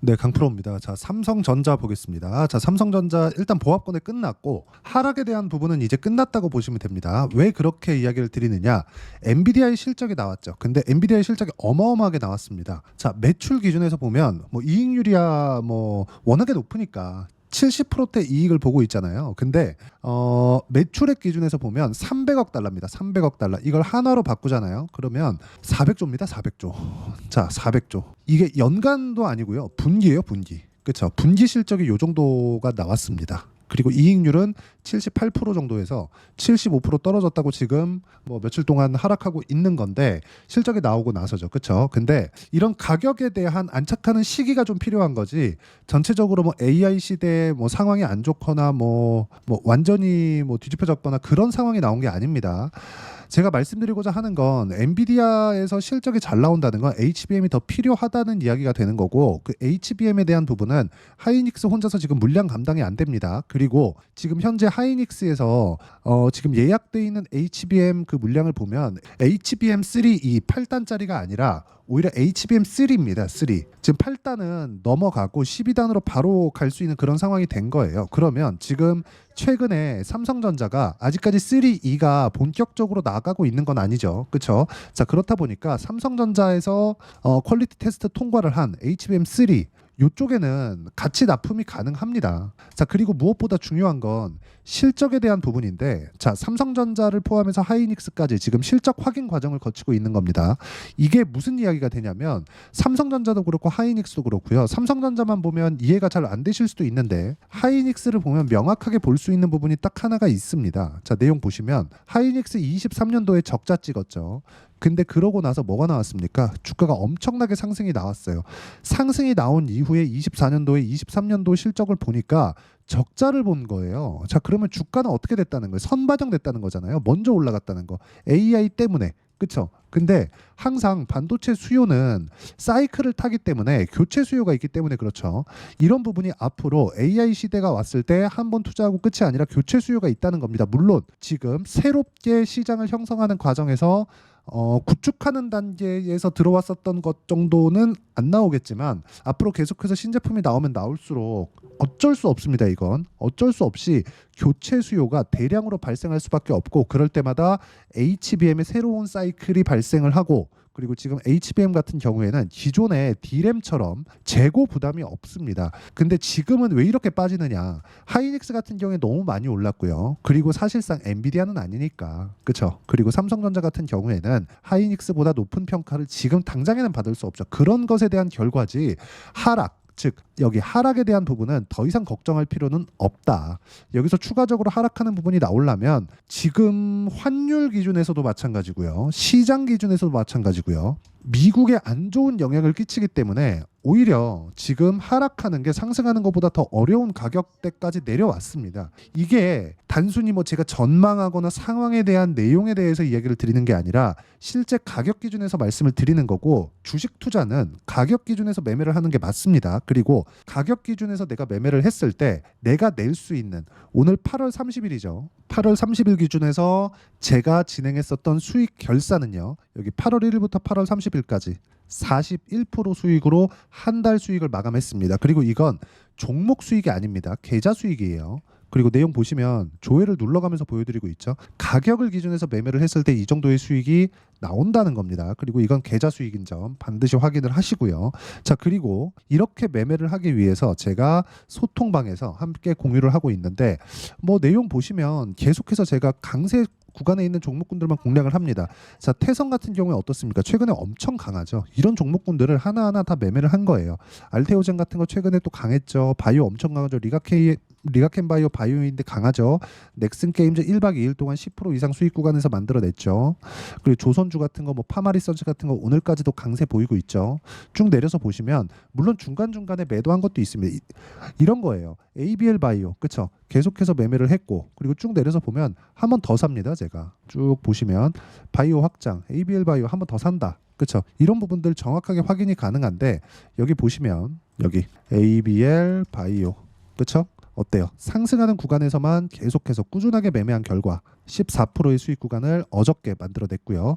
네, 강프로입니다. 자, 삼성전자 보겠습니다. 자, 삼성전자 일단 보합권에 끝났고 하락에 대한 부분은 이제 끝났다고 보시면 됩니다. 왜 그렇게 이야기를 드리느냐? 엔비디아의 실적이 나왔죠. 근데 엔비디아의 실적이 어마어마하게 나왔습니다. 자, 매출 기준에서 보면 뭐 이익률이야 뭐 워낙에 높으니까 70%대 이익을 보고 있잖아요. 근데 어, 매출액 기준에서 보면 300억 달러입니다. 300억 달러. 이걸 한화로 바꾸잖아요. 그러면 400조입니다. 400조. 자, 400조. 이게 연간도 아니고요. 분기예요, 분기. 그렇죠. 분기 실적이 요 정도가 나왔습니다. 그리고 이익률은 78% 정도에서 75% 떨어졌다고 지금 뭐 며칠 동안 하락하고 있는 건데 실적이 나오고 나서죠. 그렇죠? 근데 이런 가격에 대한 안착하는 시기가 좀 필요한 거지. 전체적으로 뭐 AI 시대에 뭐 상황이 안 좋거나 뭐 뭐 완전히 뭐 뒤집혀졌거나 그런 상황이 나온 게 아닙니다. 제가 말씀드리고자 하는 건 엔비디아에서 실적이 잘 나온다는 건 HBM이 더 필요하다는 이야기가 되는 거고 그 HBM에 대한 부분은 하이닉스 혼자서 지금 물량 감당이 안 됩니다. 그리고 지금 현재 하이닉스에서 어 지금 예약돼 있는 HBM 그 물량을 보면 HBM3 이 8단짜리가 아니라 오히려 HBM3입니다. 3. 지금 8단은 넘어가고 12단으로 바로 갈 수 있는 그런 상황이 된 거예요. 그러면 지금 최근에 삼성전자가 아직까지 3E가 본격적으로 나가고 있는 건 아니죠. 그렇죠? 자, 그렇다 보니까 삼성전자에서 어, 퀄리티 테스트 통과를 한 HBM3 이쪽에는 같이 납품이 가능합니다. 자, 그리고 무엇보다 중요한 건 실적에 대한 부분인데, 자, 삼성전자를 포함해서 하이닉스까지 지금 실적 확인 과정을 거치고 있는 겁니다. 이게 무슨 이야기가 되냐면, 삼성전자도 그렇고 하이닉스도 그렇고요. 삼성전자만 보면 이해가 잘 안 되실 수도 있는데, 하이닉스를 보면 명확하게 볼 수 있는 부분이 딱 하나가 있습니다. 자, 내용 보시면, 하이닉스 23년도에 적자 찍었죠. 근데 그러고 나서 뭐가 나왔습니까? 주가가 엄청나게 상승이 나왔어요. 상승이 나온 이후에 24년도에 23년도 실적을 보니까 적자를 본 거예요. 자, 그러면 주가는 어떻게 됐다는 거예요? 선반영됐다는 거잖아요. 먼저 올라갔다는 거. AI 때문에. 그쵸? 근데 항상 반도체 수요는 사이클을 타기 때문에 교체 수요가 있기 때문에 그렇죠. 이런 부분이 앞으로 AI 시대가 왔을 때 한 번 투자하고 끝이 아니라 교체 수요가 있다는 겁니다. 물론 지금 새롭게 시장을 형성하는 과정에서 어, 구축하는 단계에서 들어왔었던 것 정도는 안 나오겠지만 앞으로 계속해서 신제품이 나오면 나올수록 어쩔 수 없습니다. 이건 어쩔 수 없이 교체 수요가 대량으로 발생할 수밖에 없고 그럴 때마다 HBM의 새로운 사이클이 발생을 하고 그리고 지금 HBM 같은 경우에는 기존의 D램처럼 재고 부담이 없습니다. 근데 지금은 왜 이렇게 빠지느냐? 하이닉스 같은 경우에 너무 많이 올랐고요. 그리고 사실상 엔비디아는 아니니까. 그렇죠? 그리고 삼성전자 같은 경우에는 하이닉스보다 높은 평가를 지금 당장에는 받을 수 없죠. 그런 것에 대한 결과지 하락 즉 여기 하락에 대한 부분은 더 이상 걱정할 필요는 없다. 여기서 추가적으로 하락하는 부분이 나오려면 지금 환율 기준에서도 마찬가지고요. 시장 기준에서도 마찬가지고요. 미국에 안 좋은 영향을 끼치기 때문에 오히려 지금 하락하는 게 상승하는 것보다 더 어려운 가격대까지 내려왔습니다. 이게 단순히 뭐 제가 전망하거나 상황에 대한 내용에 대해서 이야기를 드리는 게 아니라 실제 가격 기준에서 말씀을 드리는 거고 주식 투자는 가격 기준에서 매매를 하는 게 맞습니다. 그리고 가격 기준에서 내가 매매를 했을 때 내가 낼 수 있는 오늘 8월 30일이죠. 8월 30일 기준에서 제가 진행했었던 수익 결산은요. 여기 8월 1일부터 8월 30일까지 41% 수익으로 한 달 수익을 마감했습니다. 그리고 이건 종목 수익이 아닙니다. 계좌 수익이에요. 그리고 내용 보시면 조회를 눌러가면서 보여드리고 있죠. 가격을 기준해서 매매를 했을 때 이 정도의 수익이 나온다는 겁니다. 그리고 이건 계좌 수익인 점 반드시 확인을 하시고요. 자, 그리고 이렇게 매매를 하기 위해서 제가 소통방에서 함께 공유를 하고 있는데 뭐 내용 보시면 계속해서 제가 강세 구간에 있는 종목군들만 공략을 합니다. 자, 태성 같은 경우에 어떻습니까? 최근에 엄청 강하죠. 이런 종목군들을 하나하나 다 매매를 한 거예요. 알테오젠 같은 거 최근에 또 강했죠. 바이오 엄청 강하죠. 리가케이 리가켄 바이오 바이오인데 강하죠. 넥슨 게임즈 1박 2일 동안 10% 이상 수익 구간에서 만들어냈죠. 그리고 조선주 같은 거 뭐 파마리서치 같은 거 오늘까지도 강세 보이고 있죠. 쭉 내려서 보시면 물론 중간 중간에 매도한 것도 있습니다. 이, 이런 거예요. ABL 바이오. 그쵸 계속해서 매매를 했고 그리고 쭉 내려서 보면 한 번 더 삽니다. 제가 쭉 보시면 바이오 확장, ABL 바이오 한 번 더 산다. 그렇죠. 이런 부분들 정확하게 확인이 가능한데 여기 보시면 여기 ABL 바이오 그렇죠? 어때요? 상승하는 구간에서만 계속해서 꾸준하게 매매한 결과 14%의 수익 구간을 어저께 만들어냈고요.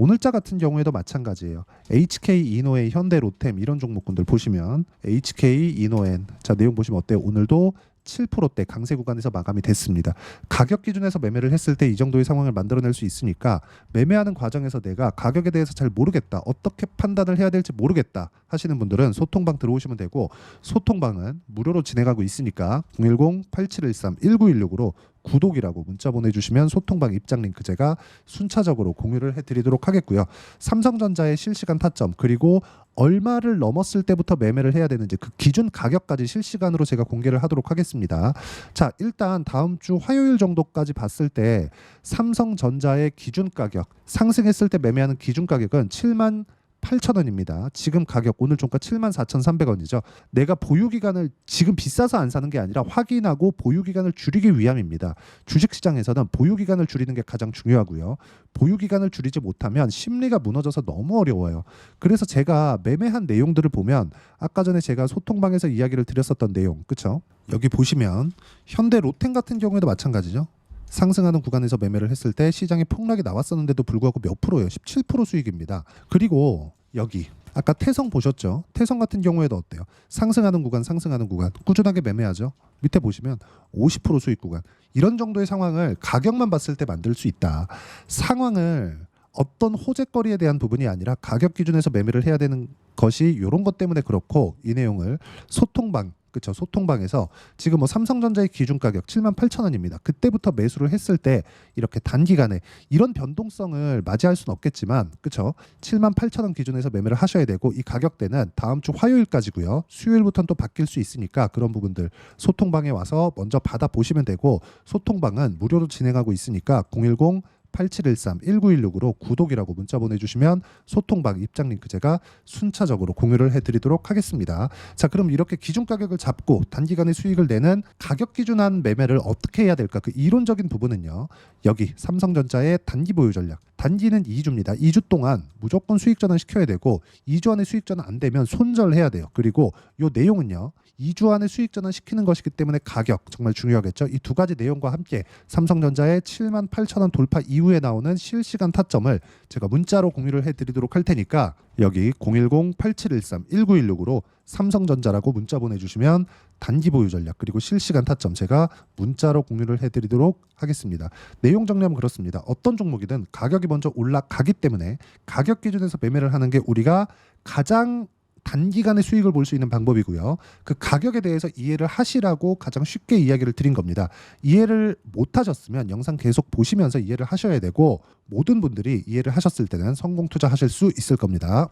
오늘자 같은 경우에도 마찬가지예요. HK 이노의 현대 로템 이런 종목군들 보시면 HK 이노엔 자 내용 보시면 어때요? 오늘도 7%대 강세 구간에서 마감이 됐습니다. 가격 기준에서 매매를 했을 때 이 정도의 상황을 만들어낼 수 있으니까 매매하는 과정에서 내가 가격에 대해서 잘 모르겠다, 어떻게 판단을 해야 될지 모르겠다 하시는 분들은 소통방 들어오시면 되고 소통방은 무료로 진행하고 있으니까 010-8713-1916으로 구독이라고 문자 보내주시면 소통방 입장 링크 제가 순차적으로 공유를 해드리도록 하겠고요. 삼성전자의 실시간 타점 그리고 얼마를 넘었을 때부터 매매를 해야 되는지 그 기준 가격까지 실시간으로 제가 공개를 하도록 하겠습니다. 자, 일단 다음 주 화요일 정도까지 봤을 때 삼성전자의 기준 가격 상승했을 때 매매하는 기준 가격은 7만 8,000원입니다. 지금 가격 오늘 종가 74,300원이죠. 내가 보유 기간을 지금 비싸서 안 사는 게 아니라 확인하고 보유 기간을 줄이기 위함입니다. 주식 시장에서는 보유 기간을 줄이는 게 가장 중요하고요. 보유 기간을 줄이지 못하면 심리가 무너져서 너무 어려워요. 그래서 제가 매매한 내용들을 보면 아까 전에 제가 소통방에서 이야기를 드렸었던 내용, 그렇죠? 여기 보시면 현대 로템 같은 경우에도 마찬가지죠. 상승하는 구간에서 매매를 했을 때 시장에 폭락이 나왔었는데도 불구하고 몇 프로예요? 17% 수익입니다. 그리고 여기 아까 태성 보셨죠? 태성 같은 경우에도 어때요? 상승하는 구간, 상승하는 구간 꾸준하게 매매하죠. 밑에 보시면 50% 수익 구간 이런 정도의 상황을 가격만 봤을 때 만들 수 있다. 상황을 어떤 호재거리에 대한 부분이 아니라 가격 기준에서 매매를 해야 되는 것이 이런 것 때문에 그렇고 이 내용을 소통방 그쵸 소통방에서 지금 뭐 삼성전자의 기준 가격 7만 8천 원입니다. 그때부터 매수를 했을 때 이렇게 단기간에 이런 변동성을 맞이할 수는 없겠지만 그쵸 7만 8천 원 기준에서 매매를 하셔야 되고 이 가격대는 다음 주 화요일까지고요. 수요일부터는 또 바뀔 수 있으니까 그런 부분들 소통방에 와서 먼저 받아 보시면 되고 소통방은 무료로 진행하고 있으니까 010 8713-1916으로 구독이라고 문자 보내주시면 소통방 입장 링크 제가 순차적으로 공유를 해드리도록 하겠습니다. 자 그럼 이렇게 기준 가격을 잡고 단기간에 수익을 내는 가격 기준한 매매를 어떻게 해야 될까 그 이론적인 부분은요. 여기 삼성전자의 단기 보유 전략 단기는 2주입니다. 2주 동안 무조건 수익 전환 시켜야 되고 2주 안에 수익 전환 안 되면 손절해야 돼요. 그리고 요 내용은요. 2주 안에 수익 전환 시키는 것이기 때문에 가격 정말 중요하겠죠. 이 두 가지 내용과 함께 삼성전자의 7만 8천 원 돌파 이후에 나오는 실시간 타점을 제가 문자로 공유를 해드리도록 할 테니까 여기 010-8713-1916으로 삼성전자라고 문자 보내주시면 단기 보유 전략 그리고 실시간 타점 제가 문자로 공유를 해드리도록 하겠습니다. 내용 정리하면 그렇습니다. 어떤 종목이든 가격이 먼저 올라가기 때문에 가격 기준에서 매매를 하는 게 우리가 가장 단기간에 수익을 볼 수 있는 방법이고요. 그 가격에 대해서 이해를 하시라고 가장 쉽게 이야기를 드린 겁니다. 이해를 못 하셨으면 영상 계속 보시면서 이해를 하셔야 되고 모든 분들이 이해를 하셨을 때는 성공 투자하실 수 있을 겁니다.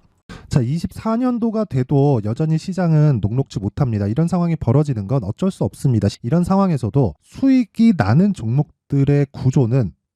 자, 24년도가 돼도 여전히 시장은 녹록지 못합니다. 이런 상황이 벌어지는 건 어쩔 수 없습니다. 이런 상황에서도 수익이 나는 종목들의 구조는